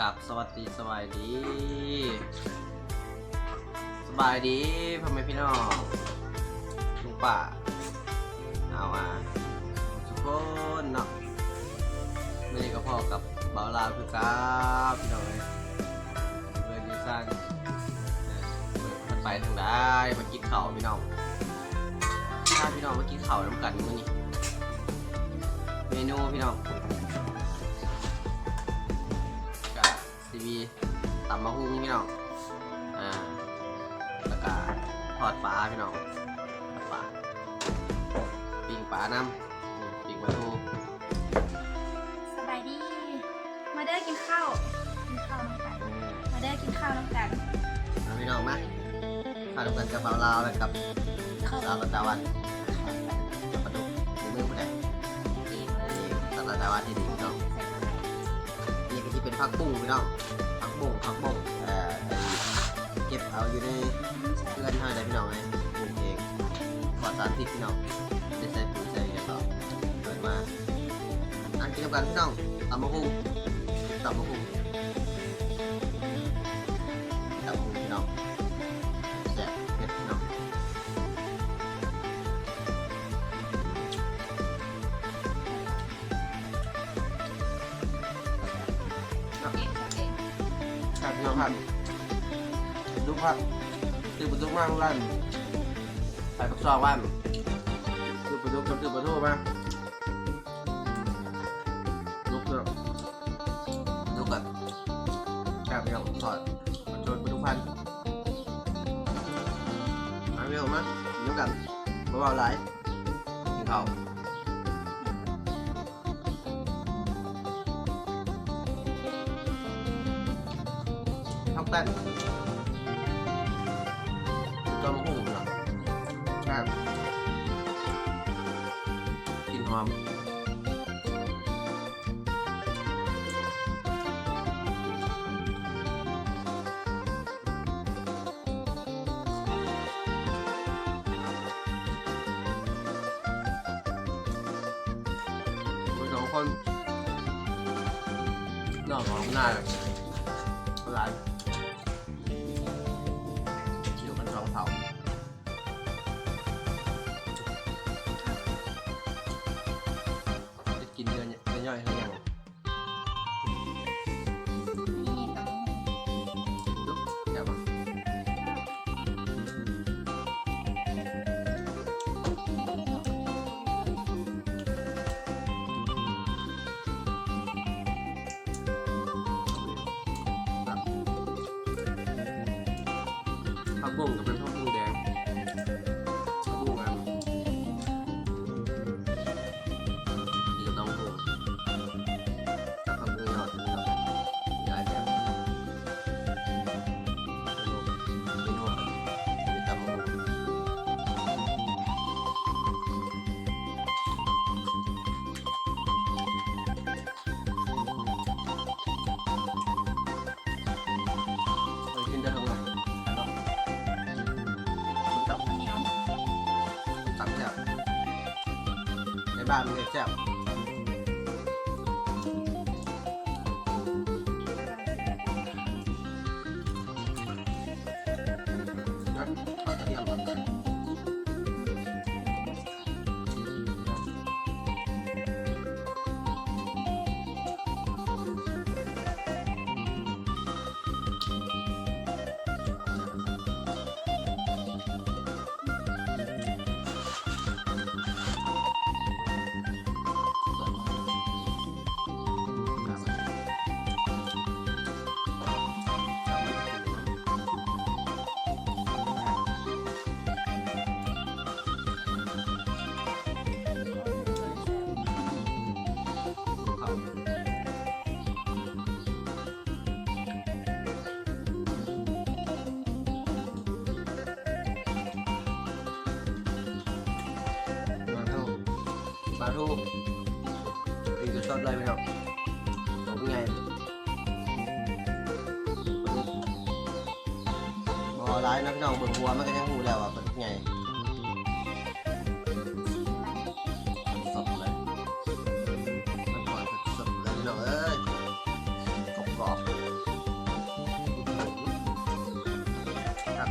กับสวัสดีสบายดี สบายดีพ่อแม่พี่น้องลุงป่าเอามาทุกคนเนาะไม่ได้ก็พ่อกับเบาลาวคือกับพี่น้องเลยเพื่อนดีสั้นมันไปทางได้มากินข้าวพี่น้องถ้าพี่น้องมากินข้าวน้ำกันมื้อนี้เมนูพี่น้อง ซีบีตำมะฮุ้งพี่น้อง อ่า แล้วก็ทอดปลาพี่น้องทอดปลาปิ้งปลาน้ำอืมปิ้งปลาทูสบายดี มาเด้อกินข้าวกินข้าวน้ำกันมาเด้อกินข้าวน้ำกันเอาพี่น้องมาข้าวดำกันกับเบาลาวแล้วกับข้าวสาวรัตาวันกับปลาดุกในมือผู้ใดเองเลยนี่สาวรัตาวันที่ดีพี่น้องนี่ก็ที่เป็น ผักบุ้งพี่น้องผักบุ้งผักบุ้งเอ่อเก็บเอาอยู่ในเพื่อนให้ได้พี่น้องไงปลูกเองขอสารพิษพี่น้องได้ใส่ปุ๋ยใส่อย่างต่อเกิดมาอันกินกับกันพี่น้องตำมะฮุ่งตำมะฮุ่ง ครันดูพักตื่นประตูมาทุกท่นไปปักซองบ้านตื่นประตูกับตื่นประตูมาลุกเถอะลุกกันครับพี่น้องถอดมาชนประตูพันมาพี่น้องมาลุกกันเบาๆไหลกินข้าว แป้นจอมหุ่งเนาะครับกินหอมคนสองคนนอกของหน้าร้านอยู่ ดือนเนี่ยเดือนย่อยเท่ายังนี่ตำมะฮุ่งลุกเดี๋ยวมาผักบุ้งกับเป็น บ้านมันเลยแซ่บาทุกพี่ก็ชอบเลยไปครับผมไงบอร้ายนะพี่น้องเบิกหัวมันก็ยังหูแล้วอะเป็นไงสดเลยมันหสดเยองเอ้ยกรอกครับ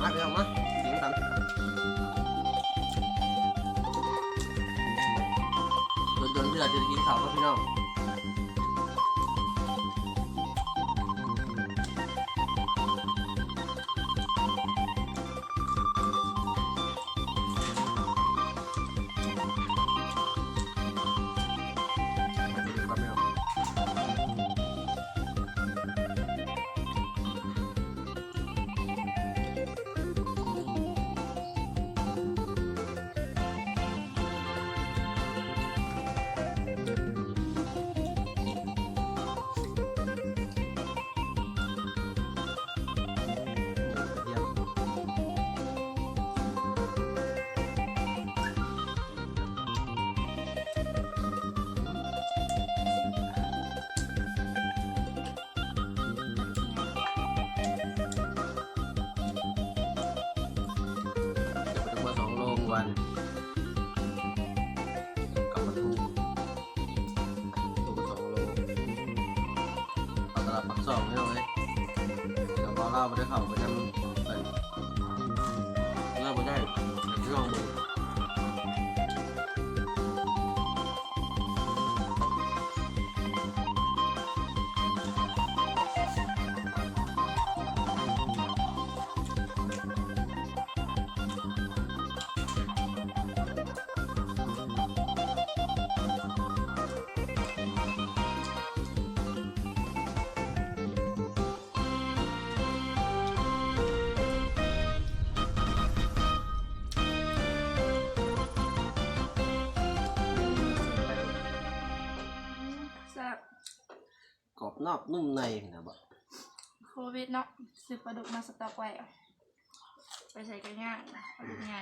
มาพี่น้องมา กินกันโดนๆเพื่อจะกินข้าวกับพี่น้อง วนกับปลาทูดูสองโลเอาตลาดปักสองให้เราเลยเดี๋ยวพอเล่าไปได้เข่าไปทำไปเล่าไปได้ลองดู กรอบนอกนุ่มในนะบอกโควิดเนาะซื้อปลาดุกมาสต็อกไว้อะไปใส่กันย่างปลาดุกไง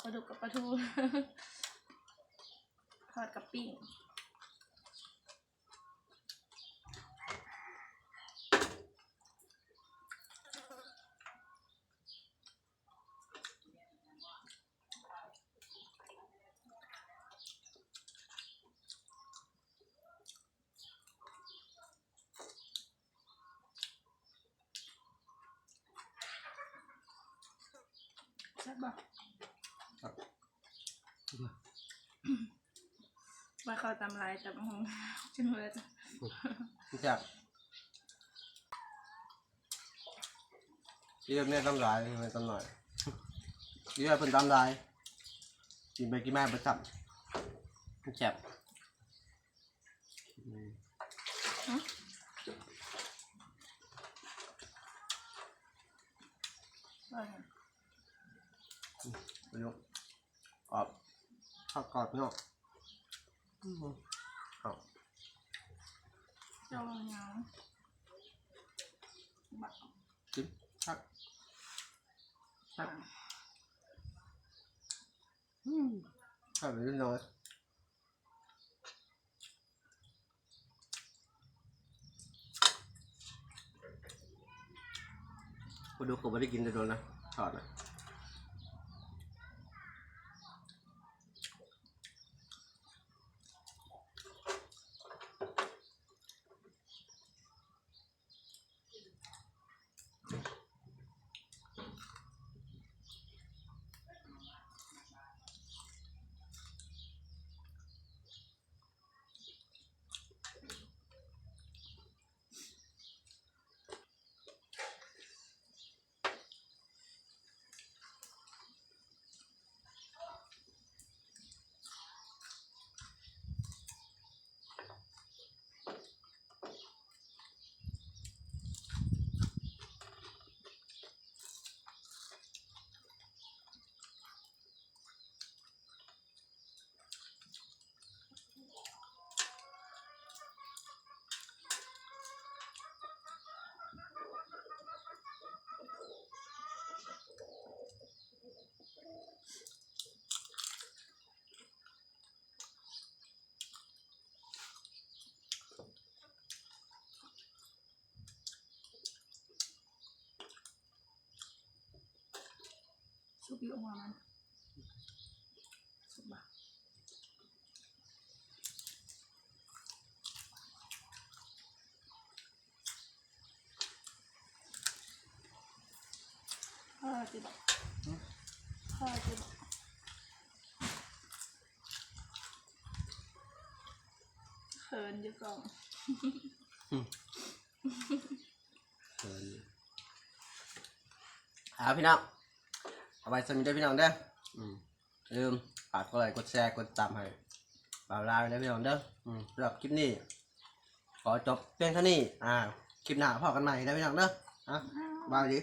ปลาดุกกับปลาทู ทอดกับปิ้ง แซ่บบ่ว่าเขาตำลายแต่บางหงจึงเลยพี่แจ๊คยี่ห้อเนี่ยตำลายมันตำหน่อยยี่ห้อเป็นตำลายกินไปกินมาไปสับพี่แจ๊คอืม ว่าไง ไปยกกรอบข้าวกรอบพี่น้องอืมเอาเจ้าหยังบักกินครับครับอืมครับนิดหน่อยพอดูก็ไม่ได้กินแต่โดนนะถอดนะ ซุปอยู่หัวมันซุปบักจะบอกพ่อจะบอกเขินอยู่ก่อนเชิญเอาพี่น้อง เอาไปสมิธด้วยพี่น้องเด้ออืมอย่าลืมฝากกดไลค์กดแชร์กดตามให้บ่าวลาไปนะพี่น้องเด้ออืมสำหรับคลิปนี้ ขอจบเพียงเท่านี้ อ่า คลิปหน้าพอกันใหม่นะพี่น้องเด้ออะบายดี